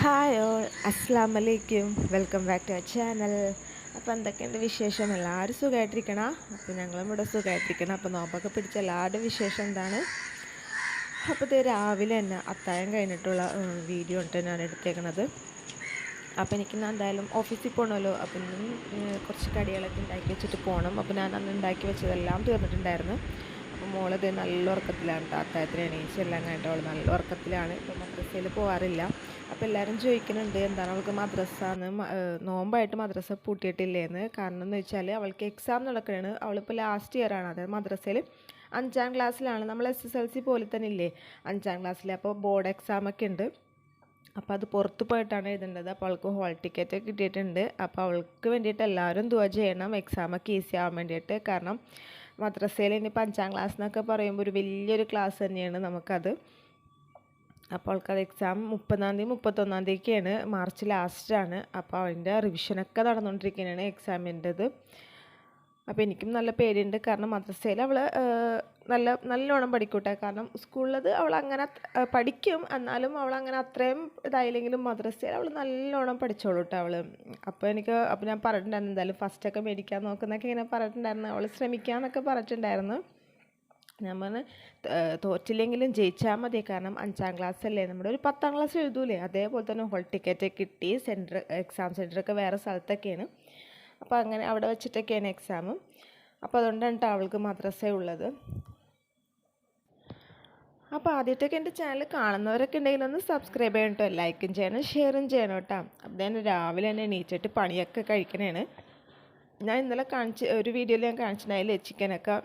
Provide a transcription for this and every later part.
Hi all അസ്സാം വലൈക്കും welcome back to our channel. അപ്പോൾ എന്തൊക്കെയുണ്ട് വിശേഷം? എല്ലാവരും സുഖമായിട്ടിരിക്കണം അപ്പോൾ ഞങ്ങളും ഇവിടെ സുഖമായിട്ടിരിക്കണം അപ്പോൾ നോമ്പൊക്കെ പിടിച്ച എല്ലാവരുടെയും വിശേഷം എന്താണ്? അപ്പോൾ ഇത് രാവിലെ തന്നെ അത്തായം കഴിഞ്ഞിട്ടുള്ള വീഡിയോ ഉണ്ട് ഞാൻ എടുത്തേക്കണത്. അപ്പോൾ എനിക്ക് എന്തായാലും ഓഫീസിൽ പോകണമല്ലോ അപ്പം കുറച്ച് കടികളൊക്കെ ഉണ്ടാക്കി വെച്ചിട്ട് പോകണം അപ്പോൾ ഞാൻ അന്ന് ഉണ്ടാക്കി വെച്ചതെല്ലാം തീർന്നിട്ടുണ്ടായിരുന്നു. അപ്പോൾ മോളത് നല്ല ഉറക്കത്തിലാണ് അത്തായത്തിന് എണീച്ചെല്ലാം കഴിഞ്ഞിട്ട് നല്ല ഉറക്കത്തിലാണ്. ഇപ്പോൾ മദ്രസയിൽ പോകാറില്ല അപ്പോൾ എല്ലാവരും ചോദിക്കുന്നുണ്ട് എന്താണ് അവൾക്ക് മദ്രസ എന്ന് നോമ്പായിട്ട് മദ്രസ പൂട്ടിയിട്ടില്ലേന്ന്. കാരണം എന്ന് വെച്ചാൽ അവൾക്ക് എക്സാം നടക്കുകയാണ് അവളിപ്പോൾ ലാസ്റ്റ് ഇയർ ആണ്. അതായത് മദ്രസയിൽ അഞ്ചാം ക്ലാസ്സിലാണ് നമ്മൾ എസ് എസ് എൽ സി പോലെ തന്നെ ഇല്ലേ? അഞ്ചാം ക്ലാസ്സിൽ അപ്പോൾ ബോർഡ് എക്സാം ഒക്കെ ഉണ്ട് അപ്പോൾ അത് പുറത്ത് പോയിട്ടാണ് എഴുതേണ്ടത്. അപ്പോൾ അവൾക്ക് ഹോൾ ടിക്കറ്റ് കിട്ടിയിട്ടുണ്ട്. അപ്പോൾ അവൾക്ക് വേണ്ടിയിട്ട് എല്ലാവരും ദുവ ചെയ്യണം. എക്സാമൊക്കെ ഈസി ആവാൻ വേണ്ടിയിട്ട്. കാരണം മദ്രസയിൽ ഇനിയിപ്പോൾ അഞ്ചാം ക്ലാസ് എന്നൊക്കെ പറയുമ്പോൾ ഒരു വലിയൊരു ക്ലാസ് തന്നെയാണ് നമുക്കത്. അപ്പോൾ അവൾക്കത് എക്സാം മുപ്പതാം തീയതി മുപ്പത്തൊന്നാം തീയതിക്കാണ് മാർച്ച് ലാസ്റ്റാണ് അപ്പോൾ അതിന്റെ റിവിഷനൊക്കെ നടന്നുകൊണ്ടിരിക്കുകയാണ് എക്സാമിന്റെത് അപ്പോൾ എനിക്കും നല്ല പേടിയുണ്ട്. കാരണം മദ്രസയിൽ അവൾ നല്ല നല്ലോണം പഠിക്കൂട്ടെ. കാരണം സ്കൂളിലത് അവൾ അങ്ങനെ പഠിക്കും. എന്നാലും അവൾ അങ്ങനെ അത്രയും ഇതായില്ലെങ്കിലും മദ്രസയിൽ അവൾ നല്ലോണം പഠിച്ചോളൂ കേട്ടോ അവൾ അപ്പോൾ എനിക്ക് അപ്പോൾ ഞാൻ പറഞ്ഞിട്ടുണ്ടായിരുന്നു എന്തായാലും ഫസ്റ്റൊക്കെ മേടിക്കാൻ നോക്കുന്നൊക്കെ ഇങ്ങനെ പറഞ്ഞിട്ടുണ്ടായിരുന്നു. അവൾ ശ്രമിക്കാമെന്നൊക്കെ പറഞ്ഞിട്ടുണ്ടായിരുന്നു. ഞാൻ തോറ്റില്ലെങ്കിലും ജയിച്ചാൽ മതി. കാരണം അഞ്ചാം ക്ലാസ് അല്ലേ നമ്മുടെ ഒരു പത്താം ക്ലാസ് എഴുതൂലേ. അതേപോലെ തന്നെ ഹോൾ ടിക്കറ്റ് കിട്ടി സെന്റർ എക്സാം സെന്ററൊക്കെ വേറെ സ്ഥലത്തൊക്കെയാണ്. അപ്പോൾ അങ്ങനെ അവിടെ വെച്ചിട്ടൊക്കെയാണ് എക്സാം അപ്പോൾ അതുകൊണ്ടാണ് കേട്ടോ അവൾക്ക് മദ്രസ ഉള്ളത്. അപ്പോൾ ആദ്യമായിട്ടൊക്കെ എന്റെ ചാനൽ കാണുന്നവരൊക്കെ ഉണ്ടെങ്കിൽ ഒന്ന് സബ്സ്ക്രൈബ് ചെയ്യണം കേട്ടോ ലൈക്കും ചെയ്യണം ഷെയറും ചെയ്യണം കേട്ടോ അപ്പം രാവിലെ തന്നെ എണീച്ചിട്ട് പണിയൊക്കെ കഴിക്കണേണ്. ഞാൻ ഇന്നലെ കാണിച്ച് ഒരു വീഡിയോയിൽ ഞാൻ കാണിച്ചിട്ടുണ്ടായില്ലേ ചിക്കനൊക്കെ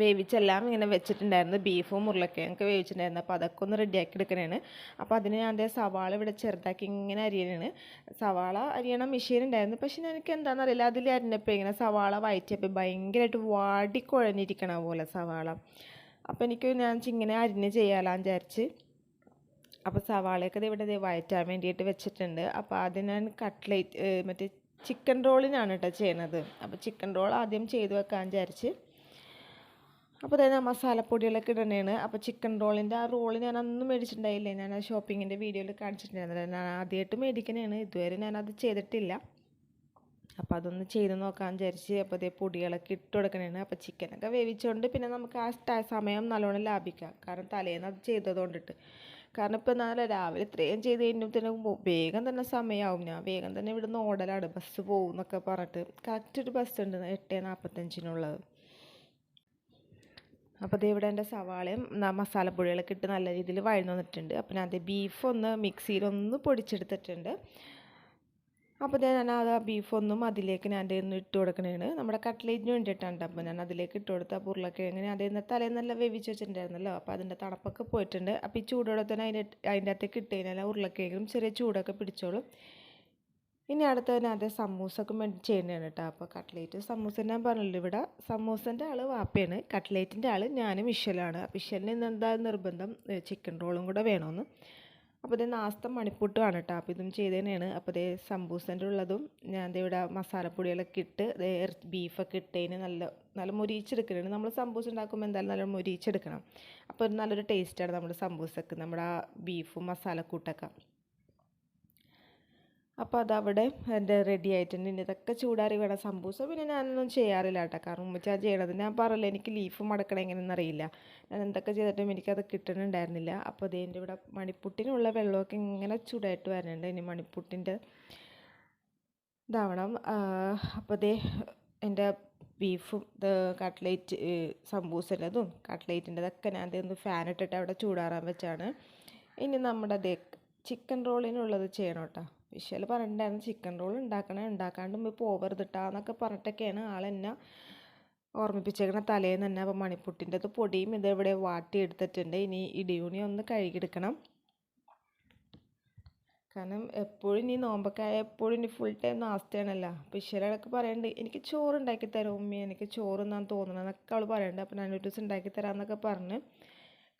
വേവിച്ചെല്ലാം ഇങ്ങനെ വെച്ചിട്ടുണ്ടായിരുന്നു. ബീഫും ഉരുളക്കിഴങ്ങൊക്കെ വേവിച്ചിട്ടുണ്ടായിരുന്നു. അപ്പോൾ അതൊക്കെ ഒന്ന് റെഡിയാക്കി എടുക്കണേണ്. അപ്പോൾ അതിന് ഞാൻ അതേ സവാള ഇവിടെ ചെറുതാക്കി ഇങ്ങനെ അരിയണാണ്. സവാള അരിയണ മെഷീൻ ഉണ്ടായിരുന്നു പക്ഷേ എനിക്ക് എന്താണെന്ന് അറിയില്ല. അതിൽ അരിഞ്ഞപ്പോൾ ഇങ്ങനെ സവാള വയറ്റിയപ്പോൾ ഭയങ്കരമായിട്ട് വാടിക്കുഴഞ്ഞിരിക്കണ പോലെ സവാള. അപ്പോൾ എനിക്ക് ഞാൻ ഇങ്ങനെ അരിഞ്ഞ് ചെയ്യാലാന്ന് വിചാരിച്ച്. അപ്പോൾ സവാളയൊക്കെ ഇവിടെ വയറ്റാൻ വേണ്ടിയിട്ട് വെച്ചിട്ടുണ്ട്. അപ്പോൾ ആദ്യം ഞാൻ കട്ട്ലേറ്റ് മറ്റേ ചിക്കൻ റോളിനാണ് കേട്ടോ ചെയ്യണത്. അപ്പോൾ ചിക്കൻ റോൾ ആദ്യം ചെയ്ത് വെക്കാൻ വിചാരിച്ച് അപ്പോൾ തന്നെ മസാലപ്പൊടികളൊക്കെ ഇടണേണ്. അപ്പോൾ ചിക്കൻ റോളിന്റെ ആ റോൾ ഞാൻ അന്ന് മേടിച്ചിട്ടുണ്ടായില്ലേ? ഞാൻ ആ ഷോപ്പിങ്ങിന്റെ വീഡിയോയിൽ കാണിച്ചിട്ടുണ്ടായിരുന്നു ഞാൻ ആദ്യമായിട്ട് മേടിക്കണേണ്. ഇതുവരെ ഞാനത് ചെയ്തിട്ടില്ല. അപ്പോൾ അതൊന്ന് ചെയ്ത് നോക്കാൻ വിചാരിച്ച് അപ്പോൾ അതേ പൊടികളൊക്കെ ഇട്ട് കൊടുക്കണേണ്. അപ്പോൾ ചിക്കനൊക്കെ വേവിച്ചുകൊണ്ട് പിന്നെ നമുക്ക് ആ സമയം നല്ലോണം ലാഭിക്കാം. കാരണം തലേന്ന് അത് ചെയ്തതുകൊണ്ടിട്ട് കാരണം ഇപ്പോൾ നാളെ രാവിലെ ഇത്രയും ചെയ്ത് കഴിഞ്ഞപ്പോൾ വേഗം തന്നെ സമയമാവും ഞാൻ വേഗം തന്നെ ഇവിടുന്ന് ഓടലാണ്. ബസ് പോകും എന്നൊക്കെ പറഞ്ഞിട്ട്. കറക്റ്റ് ഒരു ബസ് ഉണ്ട്. എട്ട് നാൽപ്പത്തഞ്ചിനുള്ളത് അപ്പോൾ ഇവിടെ എന്റെ സവാളയും മസാലപ്പൊടികളൊക്കെ ഇട്ട് നല്ല രീതിയിൽ വഴന്നു വന്നിട്ടുണ്ട്. അപ്പോൾ ഞാൻ അത് ബീഫ് ഒന്ന് മിക്സിയിലൊന്ന് പൊടിച്ചെടുത്തിട്ടുണ്ട്. അപ്പോൾ ഞാൻ അത് ആ ബീഫൊന്നും അതിലേക്ക് ഞാൻ ഒന്ന് ഇട്ട് കൊടുക്കണേണ്. നമ്മുടെ കട്ട്ലേറ്റിന് വേണ്ടിയിട്ടാണ് അപ്പോൾ ഞാൻ അതിലേക്ക് ഇട്ട് കൊടുത്ത ഉരുളക്കിഴങ്ങിന് അതേ തലേ നല്ല വേവിച്ച് വെച്ചിട്ടുണ്ടായിരുന്നല്ലോ. അപ്പോൾ അതിന്റെ തണുപ്പൊക്കെ പോയിട്ടുണ്ട്. അപ്പോൾ ഈ ചൂടോടെ തന്നെ അതിന്റെ അതിന്റെ അകത്തേക്ക് ഇട്ട് കഴിഞ്ഞാൽ ഉരുളക്കിഴങ്ങും ചെറിയ ചൂടൊക്കെ പിടിച്ചോളും. ഇനി അടുത്ത തന്നെ അതേ സമൂസക്കും വേണ്ടി ചെയ്യുന്നതാണ് കേട്ടോ. അപ്പോൾ കട്ട്ലേറ്റ് സമൂസ ഞാൻ പറഞ്ഞല്ലോ ഇവിടെ സമൂസന്റെ ആൾ വാപ്പയാണ്. കട്ട്ലേറ്റിന്റെ ആൾ ഞാനും മിഷലാണ്. മിഷലിന് ഇന്ന് എന്താ നിർബന്ധം? ചിക്കൻ റോളും കൂടെ വേണമെന്ന് അപ്പോൾ ഇത് നാസ്ത മണിപ്പൂട്ടുമാണ് കേട്ടോ. അപ്പോൾ ഇതും ചെയ്തതന്നെയാണ് അപ്പോൾ ഇതേ സമ്പൂസന്റെ ഉള്ളതും ഞാൻ ഇവിടെ മസാലപ്പൊടികളൊക്കെ ഇട്ട് ബീഫൊക്കെ ഇട്ടതിന് നല്ല നല്ല മുരിച്ചെടുക്കണം നമ്മൾ സമ്പൂസ ഉണ്ടാക്കുമ്പോൾ എന്തായാലും നല്ല മുരിച്ചെടുക്കണം അപ്പോൾ നല്ലൊരു ടേസ്റ്റാണ് നമ്മുടെ സമ്പൂസക്ക് നമ്മുടെ ആ ബീഫും മസാലക്കൂട്ടൊക്കെ. അപ്പോൾ അതവിടെ എന്റെ റെഡി ആയിട്ടുണ്ട്. ഇനി ഇതൊക്കെ ചൂടാറി വേണം. സംബൂസ പിന്നെ ഞാനൊന്നും ചെയ്യാറില്ല കേട്ടോ. കാരണം ഉമ്മച്ചാ ചെയ്യണത്. ഞാൻ പറയില്ല എനിക്ക് ലീഫ് മടക്കണം എങ്ങനെയെന്ന് അറിയില്ല. ഞാൻ എന്തൊക്കെ ചെയ്തിട്ടും എനിക്കത് കിട്ടണുണ്ടായിരുന്നില്ല. അപ്പോൾ അതേന്റെ ഇവിടെ മണിപ്പുട്ടിനുള്ള വെള്ളമൊക്കെ ഇങ്ങനെ ചൂടായിട്ട് വരുന്നുണ്ട് ഇനി മണിപ്പുട്ടിന്റെ ഇതാവണം. അപ്പോൾ അതേ എന്റെ ബീഫും കട്ട്ലേറ്റ് സംബൂസിന്റെതും കട്ട്ലേറ്റിന്റെതൊക്കെ ഞാൻ അതൊന്ന് ഫാൻ ഇട്ടിട്ട് അവിടെ ചൂടാറാൻ വെച്ചാണ്. ഇനി നമ്മുടെ അതേ ചിക്കൻ റോളിനുള്ളത് ചെയ്യണം കേട്ടോ. വിഷ്വൽ പറഞ്ഞിട്ടുണ്ടായിരുന്നു ചിക്കൻ റോൾ ഉണ്ടാക്കണേ ഉണ്ടാക്കാണ്ട് പോവരുത് എന്നൊക്കെ പറഞ്ഞിട്ടൊക്കെയാണ് ആളെന്നെ ഓർമ്മിപ്പിച്ചേക്കണ തലേന്ന് തന്നെ. അപ്പോൾ മണിപ്പുട്ടിന്റെ പൊടിയും ഇതിവിടെ വാട്ടി എടുത്തിട്ടുണ്ട് ഇനി ഇടിയൂണി ഒന്ന് കഴുകിയെടുക്കണം. കാരണം എപ്പോഴും ഇനി നോമ്പൊക്കെ എപ്പോഴും ഇനി ഫുൾ ടൈം നാസ്തയാണല്ലോ. അപ്പോൾ ഈശ്വരൊക്കെ പറയുന്നുണ്ട് എനിക്ക് ചോറ് ഉണ്ടാക്കി തരും ഉമ്മി എനിക്ക് ചോറ് എന്നാണ് തോന്നണമെന്നൊക്കെ അവൾ പറയുന്നുണ്ട് അപ്പോൾ ഞാൻ ഒരു ദിവസം ഉണ്ടാക്കി തരാമെന്നൊക്കെ പറഞ്ഞ്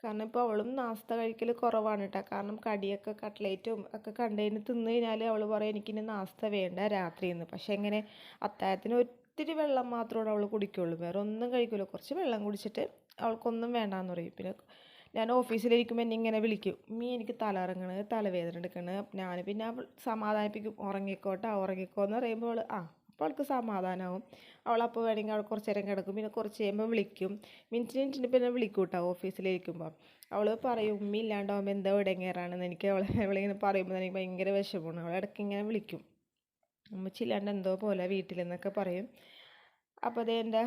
കാരണം ഇപ്പോൾ അവളും നാസ്ത കഴിക്കൽ കുറവാണ് കേട്ടോ കാരണം കടിയൊക്കെ കട്ട്ലേറ്റും ഒക്കെ കണ്ടതിന് തിന്ന് കഴിഞ്ഞാൽ അവൾ പറയും എനിക്കിനി നാസ്ത വേണ്ട രാത്രി രാത്രിയെന്ന് പക്ഷേ എങ്ങനെ അത്താഴത്തിന് ഒത്തിരി വെള്ളം മാത്രമേ അവൾ കുടിക്കുള്ളൂ. വേറെ ഒന്നും കഴിക്കില്ല കുറച്ച് വെള്ളം കുടിച്ചിട്ട് അവൾക്കൊന്നും വേണ്ടാന്ന് പറയും. പിന്നെ ഞാൻ ഓഫീസിലിരിക്കുമ്പോൾ എന്നെ ഇങ്ങനെ വിളിക്കും. മീ എനിക്ക് തല ഇറങ്ങണ് തലവേദന എടുക്കണ്. ഞാൻ പിന്നെ സമാധാനിപ്പിക്കും. ഉറങ്ങിക്കോട്ടെ ഉറങ്ങിക്കോ എന്ന് പറയുമ്പോൾ ആ അപ്പോൾ അവൾക്ക് സമാധാനമാവും അവൾ അപ്പോൾ വേണമെങ്കിൽ അവൾ കുറച്ച് നേരം കിടക്കും. പിന്നെ കുറച്ച് കഴിയുമ്പോൾ വിളിക്കും. മിനിറ്റ് മിനിറ്റിന് പിന്നെ വിളിക്കും കേട്ടോ ഓഫീസിലിരിക്കുമ്പോൾ അവൾ പറയും ഉമ്മ ഇല്ലാണ്ടാവുമ്പോൾ എന്തോ ഇടങ്ങേറാണെന്ന് എനിക്ക് അവൾ അവളിങ്ങനെ പറയുമ്പോൾ എനിക്ക് ഭയങ്കര വിഷമമാണ് അവൾ ഇടയ്ക്ക് ഇങ്ങനെ വിളിക്കും. ഉമ്മച്ചി ഇല്ലാണ്ട് എന്തോ പോലെ വീട്ടിലെന്നൊക്കെ പറയും. അപ്പോൾ അതേ എന്റെ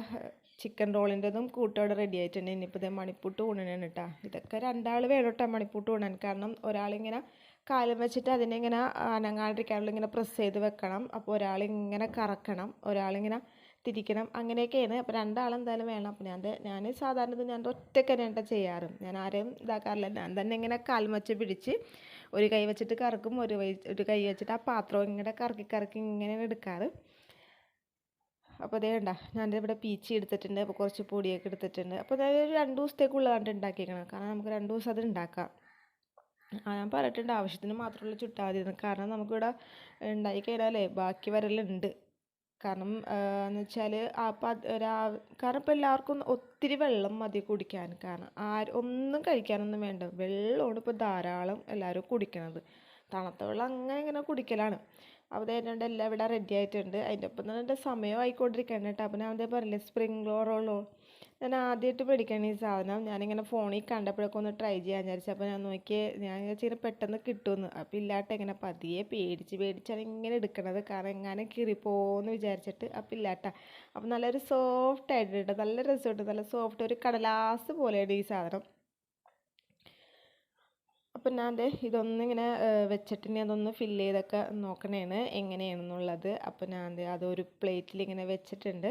ചിക്കൻ റോളിന്റെതും കൂട്ടോടെ റെഡി ആയിട്ടുണ്ട്. ഇനിയിപ്പോൾ ഇതേ മണിപ്പൂട്ട് ഊണനാണ് കേട്ടോ ഇതൊക്കെ രണ്ടാൾ വേണം കേട്ടോ മണിപ്പൂട്ട് ഊണാൻ. കാരണം ഒരാളിങ്ങനെ കാലം വെച്ചിട്ട് അതിനെ ഇങ്ങനെ അനങ്ങാണ്ടിരിക്കാനുള്ള ഇങ്ങനെ പ്രസ് ചെയ്ത് വെക്കണം. അപ്പോൾ ഒരാളിങ്ങനെ കറക്കണം ഒരാളിങ്ങനെ തിരിക്കണം. അങ്ങനെയൊക്കെയാണ്. അപ്പോൾ രണ്ടാളെന്തായാലും വേണം. അപ്പോൾ ഞാൻ ഞാൻ സാധാരണ ഞാൻ ഒറ്റയ്ക്ക് തന്നെയാണ് ചെയ്യാറ്. ഞാൻ ആരെയും ഇതാക്കാറില്ല. ഞാൻ തന്നെ ഇങ്ങനെ കാലം വെച്ച് പിടിച്ച് ഒരു കൈ വെച്ചിട്ട് കറക്കും ഒരു കൈ ഒരു കൈ വെച്ചിട്ട് ആ പാത്രം ഇങ്ങനെ കറക്കി കറക്കി ഇങ്ങനെയാണ് എടുക്കാറ്. അപ്പോൾ അതേ വേണ്ട ഞാൻ ഇവിടെ പീച്ചി എടുത്തിട്ടുണ്ട്. അപ്പോൾ കുറച്ച് പൊടിയൊക്കെ എടുത്തിട്ടുണ്ട്. അപ്പോൾ അതായത് ഒരു രണ്ട് ദിവസത്തേക്കുള്ളതാണ് ഉണ്ടാക്കിയേക്കണം കാരണം നമുക്ക് രണ്ട് ദിവസം അത് ഉണ്ടാക്കാം. ഞാൻ പറഞ്ഞിട്ടുണ്ട് ആവശ്യത്തിന് മാത്രമുള്ള ചുട്ടാതിരുന്നു. കാരണം നമുക്കിവിടെ ഉണ്ടാക്കി കഴിഞ്ഞാലേ ബാക്കി വരലുണ്ട്. കാരണം എന്ന് വെച്ചാൽ കാരണം ഇപ്പോൾ എല്ലാവർക്കും ഒത്തിരി വെള്ളം മതി കുടിക്കാൻ. കാരണം ആരും ഒന്നും കഴിക്കാനൊന്നും വേണ്ട. വെള്ളമാണ് ഇപ്പോൾ ധാരാളം എല്ലാവരും കുടിക്കണത്. തണുത്ത വെള്ളം അങ്ങനെ ഇങ്ങനെ കുടിക്കലാണ്. അപ്പോൾ അതുകൊണ്ട് എല്ലാം ഇവിടെ റെഡി ആയിട്ടുണ്ട്. അതിന്റെ ഒപ്പം തന്നെ എന്റെ സമയം ആയിക്കൊണ്ടിരിക്കുകയാണ് കേട്ടോ. അപ്പോൾ ഞാൻ അതേ പറഞ്ഞില്ലേ സ്പ്രിംഗ് റോളോ ഞാൻ ആദ്യമായിട്ട് മേടിക്കണം ഈ സാധനം. ഞാനിങ്ങനെ ഫോണിൽ കണ്ടപ്പോഴൊക്കെ ഒന്ന് ട്രൈ ചെയ്യാൻ വിചാരിച്ചു. അപ്പോൾ ഞാൻ നോക്കിയേ ഞാൻ ചെറിയ പെട്ടെന്ന് കിട്ടുമെന്ന്. അപ്പോൾ ഇല്ലാട്ട് ഇങ്ങനെ പതിയെ പേടിച്ച് പേടിച്ചാണ് ഇങ്ങനെ എടുക്കണത്. കാരണം എങ്ങനെ കീറിപ്പോന്ന് വിചാരിച്ചിട്ട് അപ്പോൾ ഇല്ലാട്ട. അപ്പോൾ നല്ലൊരു സോഫ്റ്റ് ആയിട്ടുണ്ട് നല്ല രസമുണ്ട് നല്ല സോഫ്റ്റ് ഒരു കടലാസ് പോലെയാണ് ഈ സാധനം. അപ്പം ഞാൻ അതെ ഇതൊന്നിങ്ങനെ വെച്ചിട്ട് ഇനി അതൊന്ന് ഫില്ല് ചെയ്തൊക്കെ നോക്കണേണ്. എങ്ങനെയാണെന്നുള്ളത്. അപ്പം ഞാൻ അതെ അതൊരു പ്ലേറ്റിൽ ഇങ്ങനെ വെച്ചിട്ടുണ്ട്.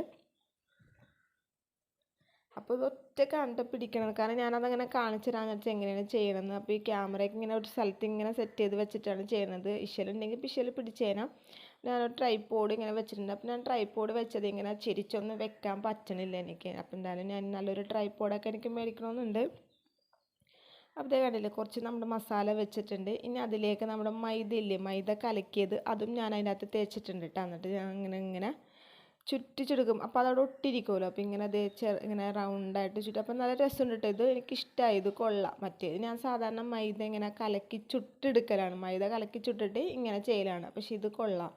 അപ്പോൾ ഇത് ഒറ്റ കണ്ട പിടിക്കണം. കാരണം ഞാനതങ്ങനെ കാണിച്ചു തരാമെന്ന് വെച്ചാൽ എങ്ങനെയാണ് ചെയ്യണമെന്ന് അപ്പോൾ ഈ ക്യാമറയൊക്കെ ഇങ്ങനെ ഒരു സ്ഥലത്ത് ഇങ്ങനെ സെറ്റ് ചെയ്ത് വെച്ചിട്ടാണ് ചെയ്യുന്നത് ഇഷലുണ്ടെങ്കിൽ പിഷൽ പിടിച്ചേനാ ഞാനൊരു ട്രൈപ്പോഡ് ഇങ്ങനെ വെച്ചിട്ടുണ്ട്. അപ്പോൾ ഞാൻ ട്രൈപ്പോഡ് വെച്ചത് ഇങ്ങനെ ചിരിച്ചൊന്നും വെക്കാൻ പറ്റണില്ല എനിക്ക്. അപ്പോൾ എന്തായാലും ഞാൻ നല്ലൊരു ട്രൈപ്പോഡൊക്കെ എനിക്ക് മേടിക്കണമെന്നുണ്ട് അപ്പോൾ കണ്ടില്ലേ കുറച്ച് നമ്മുടെ മസാല വെച്ചിട്ടുണ്ട്. ഇനി അതിലേക്ക് നമ്മുടെ മൈദ ഇല്ലേ മൈദ കലക്കിയത് അതും ഞാൻ അതിന്റെ അകത്ത് തേച്ചിട്ടുണ്ട് കേട്ടോ എന്നിട്ട് ഞാൻ അങ്ങനെ ഇങ്ങനെ ചുറ്റിച്ചെടുക്കും. അപ്പോൾ അതവിടെ ഒട്ടിരിക്കുമല്ലോ അപ്പോൾ ഇങ്ങനെ അത് ഇങ്ങനെ റൗണ്ടായിട്ട് ചുറ്റും. അപ്പോൾ നല്ല രസമുണ്ട് കേട്ടോ ഇത്. എനിക്കിഷ്ടമായി ഇത് കൊള്ളാം. മറ്റേത് ഞാൻ സാധാരണ മൈദ ഇങ്ങനെ കലക്കി ചുട്ടെടുക്കലാണ്. മൈദ കലക്കി ചുട്ടിട്ട് ഇങ്ങനെ ചെയ്യലാണ്. പക്ഷേ ഇത് കൊള്ളാം.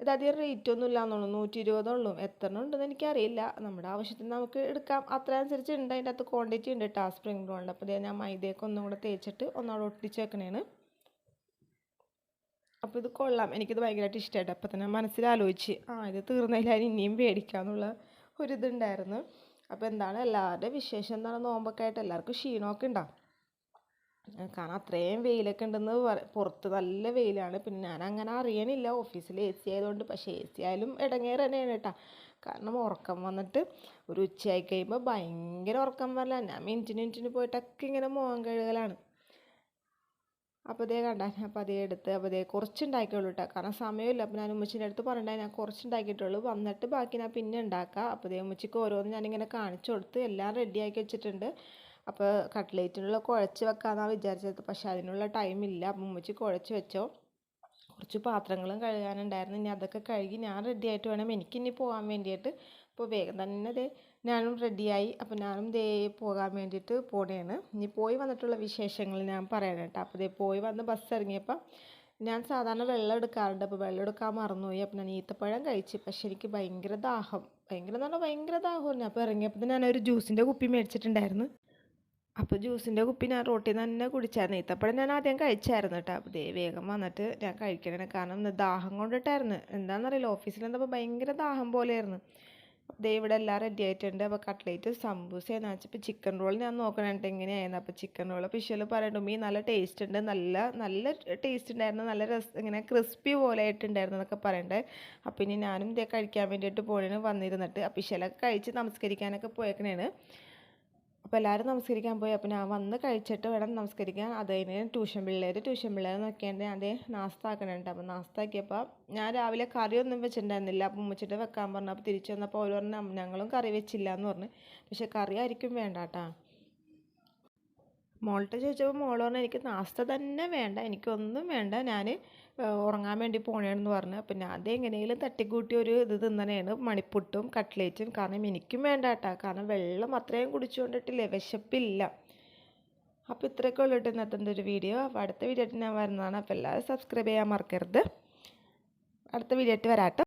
ഇത് അധികം റേറ്റ് ഒന്നും ഇല്ലാന്നുള്ളൂ നൂറ്റി ഇരുപതുള്ളൂ എത്ര ഉണ്ടെന്ന് എനിക്കറിയില്ല. നമ്മുടെ ആവശ്യത്തിന് നമുക്ക് എടുക്കാം. അത്ര അനുസരിച്ച് ഉണ്ട്. അതിന്റെ അകത്ത് ക്വാണ്ടിറ്റി ഉണ്ട് കേട്ടോ സ്പ്രിംഗ് റോളിന്റെ അപ്പോൾ ഞാൻ മൈദയൊക്കെ ഒന്നും കൂടെ തേച്ചിട്ട് ഒന്നവിടെ ഒട്ടിച്ച് വെക്കണേണ്. അപ്പോൾ ഇത് കൊള്ളാം. എനിക്കിത് ഭയങ്കരമായിട്ട് ഇഷ്ടമായിട്ട് അപ്പോൾ തന്നെ മനസ്സിലാലോചിച്ച് ആ ഇത് തീർന്നതിൽ ഇനിയും ഒരു ഒരിതുണ്ടായിരുന്നു. അപ്പോൾ എന്താണ് എല്ലാവരുടെയും വിശേഷം എന്താണ്? നോമ്പൊക്കെ ആയിട്ട് എല്ലാവർക്കും ക്ഷീണമൊക്കെ ഉണ്ടാവും കാരണം അത്രയും വെയിലൊക്കെ ഉണ്ടെന്ന് പുറത്ത് നല്ല വെയിലാണ്. പിന്നെ ഞാൻ അങ്ങനെ അറിയണില്ല. ഓഫീസിൽ എ സി ആയതുകൊണ്ട് പക്ഷേ എ സി ആയാലും ഇടങ്ങേറ് തന്നെയാണ് കേട്ടോ. കാരണം ഉറക്കം വന്നിട്ട് ഒരു ഉച്ചയായി കഴിയുമ്പോൾ ഭയങ്കര ഉറക്കം വരല. ഞാൻ മിനിറ്റിന് മിനിറ്റിന് പോയിട്ടൊക്കെ ഇങ്ങനെ മുഖം കഴുകലാണ്. അപ്പോൾ ഇതേ കണ്ടാൽ അപ്പോൾ അതേ എടുത്ത് അപ്പോൾ അതേ കുറച്ചുണ്ടാക്കിയുള്ളൂ കേട്ടോ കാരണം സമയമില്ല. അപ്പോൾ ഞാൻ ഉമ്മച്ചിന്റെ അടുത്ത് പറഞ്ഞിട്ടുണ്ടായി ഞാൻ കുറച്ചുണ്ടാക്കിയിട്ടുള്ളൂ. വന്നിട്ട് ബാക്കി ഞാൻ പിന്നെ ഉണ്ടാക്കാം. അപ്പോൾ അതേ ഉമ്മച്ചിക്ക് ഓരോന്ന് ഞാനിങ്ങനെ കാണിച്ചു കൊടുത്ത് എല്ലാം റെഡിയാക്കി വെച്ചിട്ടുണ്ട്. അപ്പോൾ കട്ട്ലേറ്റിനുള്ള കുഴച്ച് വെക്കാമെന്നാണ് വിചാരിച്ചത്. പക്ഷേ അതിനുള്ള ടൈമില്ല അപ്പം ഉമ്മച്ചി കുഴച്ച് വെച്ചോ. കുറച്ച് പാത്രങ്ങളും കഴുകാനുണ്ടായിരുന്നു. ഇനി അതൊക്കെ കഴുകി ഞാൻ റെഡി ആയിട്ട് വേണം. എനിക്കിനി പോകാൻ വേണ്ടിയിട്ട്. അപ്പോൾ വേഗം തന്നെ ഞാനും റെഡിയായി അപ്പോൾ ഞാനും ദേ പോകാൻ വേണ്ടിയിട്ട് പോണേണ്. ഇനി പോയി വന്നിട്ടുള്ള വിശേഷങ്ങൾ ഞാൻ പറയാം കേട്ടോ. അപ്പോൾ ദേ പോയി വന്ന് ബസ് ഇറങ്ങിയപ്പോൾ ഞാൻ സാധാരണ വെള്ളം എടുക്കാറുണ്ട്. അപ്പോൾ വെള്ളം എടുക്കാൻ മറന്നുപോയി. അപ്പോൾ ഞാൻ ഈത്തപ്പഴം കഴിച്ച്. പക്ഷെ എനിക്ക് ഭയങ്കര ദാഹം. ഭയങ്കര എന്ന് പറഞ്ഞാൽ ഭയങ്കര ദാഹമായിരുന്നു. അപ്പോൾ ഇറങ്ങിയപ്പോൾ ഞാനൊരു ജ്യൂസിന്റെ കുപ്പി മേടിച്ചിട്ടുണ്ടായിരുന്നു. അപ്പോൾ ജ്യൂസിന്റെ കുപ്പി ഞാൻ റോട്ടിൽ നിന്ന് തന്നെ കുടിച്ചായിരുന്നു. ഈത്തപ്പഴം ഞാൻ ആദ്യം കഴിച്ചായിരുന്നു കേട്ടോ. അപ്പോൾ ദേ വേഗം വന്നിട്ട് ഞാൻ കഴിക്കണേ കാരണം ദാഹം കൊണ്ടിട്ടായിരുന്നു. എന്താണെന്നറിയില്ല. ഓഫീസിൽ നിന്നപ്പോൾ ഭയങ്കര ദാഹം പോലെയായിരുന്നു. ദേ ഇവിടെ എല്ലാം റെഡി ആയിട്ടുണ്ട്. അപ്പോൾ കട്ട്ലേറ്റ് സംബൂസ എന്ന് വെച്ചപ്പോൾ ചിക്കൻ റോൾ ഞാൻ നോക്കണുണ്ട് എങ്ങനെയായിരുന്നു. അപ്പോൾ ചിക്കൻ റോൾ പിഷൽ പറയണ്ടു മീ നല്ല ടേസ്റ്റ് ഉണ്ട്. നല്ല നല്ല ടേസ്റ്റ് ഉണ്ടായിരുന്നു. നല്ല രസം ഇങ്ങനെ ക്രിസ്പി പോലെ ആയിട്ടുണ്ടായിരുന്നു എന്നൊക്കെ പറയണ്ടേ. അപ്പോൾ ഇനി ഞാനും ഇതേ കഴിക്കാൻ വേണ്ടിയിട്ട് പോണേന് വന്നിരുന്നിട്ട് അപ്പോൾ ഇഷ്യലൊക്കെ കഴിച്ച് നമസ്കരിക്കാനൊക്കെ പോയേക്കണേണ്. അപ്പോൾ എല്ലാവരും നമസ്കരിക്കാൻ പോയി. അപ്പോൾ ഞാൻ വന്ന് കഴിച്ചിട്ട് വേണം നമസ്കരിക്കാൻ. അത് കഴിഞ്ഞ് ട്യൂഷൻ പിള്ളേർ ട്യൂഷൻ പിള്ളേർ നോക്കിയാണ്ട് ഞാൻ നാസ്ത ആക്കണുണ്ട്. അപ്പോൾ നാസ്ത ആക്കിയപ്പോൾ ഞാൻ രാവിലെ കറിയൊന്നും വെച്ചിട്ടുണ്ടായിരുന്നില്ല. അപ്പം ഉമ്മച്ചിട്ട് വെക്കാൻ പറഞ്ഞു. അപ്പോൾ തിരിച്ചു വന്നപ്പോൾ അവർ പറഞ്ഞു ഞങ്ങളും കറി വെച്ചില്ല എന്ന് പറഞ്ഞു. പക്ഷേ കറി ആയിരിക്കും വേണ്ട കേട്ടോ മോൾട്ട് ചോദിച്ചപ്പോൾ മോൾ പറഞ്ഞു എനിക്ക് നാസ്ത തന്നെ വേണ്ട എനിക്കൊന്നും വേണ്ട ഞാൻ ഉറങ്ങാൻ വേണ്ടി പോണേന്ന് പറഞ്ഞു. അപ്പം ഞാൻ അത് എങ്ങനെയെങ്കിലും തട്ടിക്കൂട്ടി ഒരു ഇത് തിന്നണേണ് മണിപ്പുട്ടും കട്ട്ലേറ്റും. കാരണം എനിക്കും വേണ്ട കേട്ടോ കാരണം വെള്ളം അത്രയും കുടിച്ചുകൊണ്ടിട്ടില്ലേ വിശപ്പില്ല. അപ്പോൾ ഇത്രയൊക്കെ ഉള്ളിട്ട് ഇന്നത്തെ ഒരു വീഡിയോ. അപ്പോൾ അടുത്ത വീഡിയോ ഞാൻ വരുന്നതാണ്. അപ്പോൾ എല്ലാവരും സബ്സ്ക്രൈബ് ചെയ്യാൻ മറക്കരുത്. അടുത്ത വീഡിയോ ആയിട്ട് വരാം ട്ടോ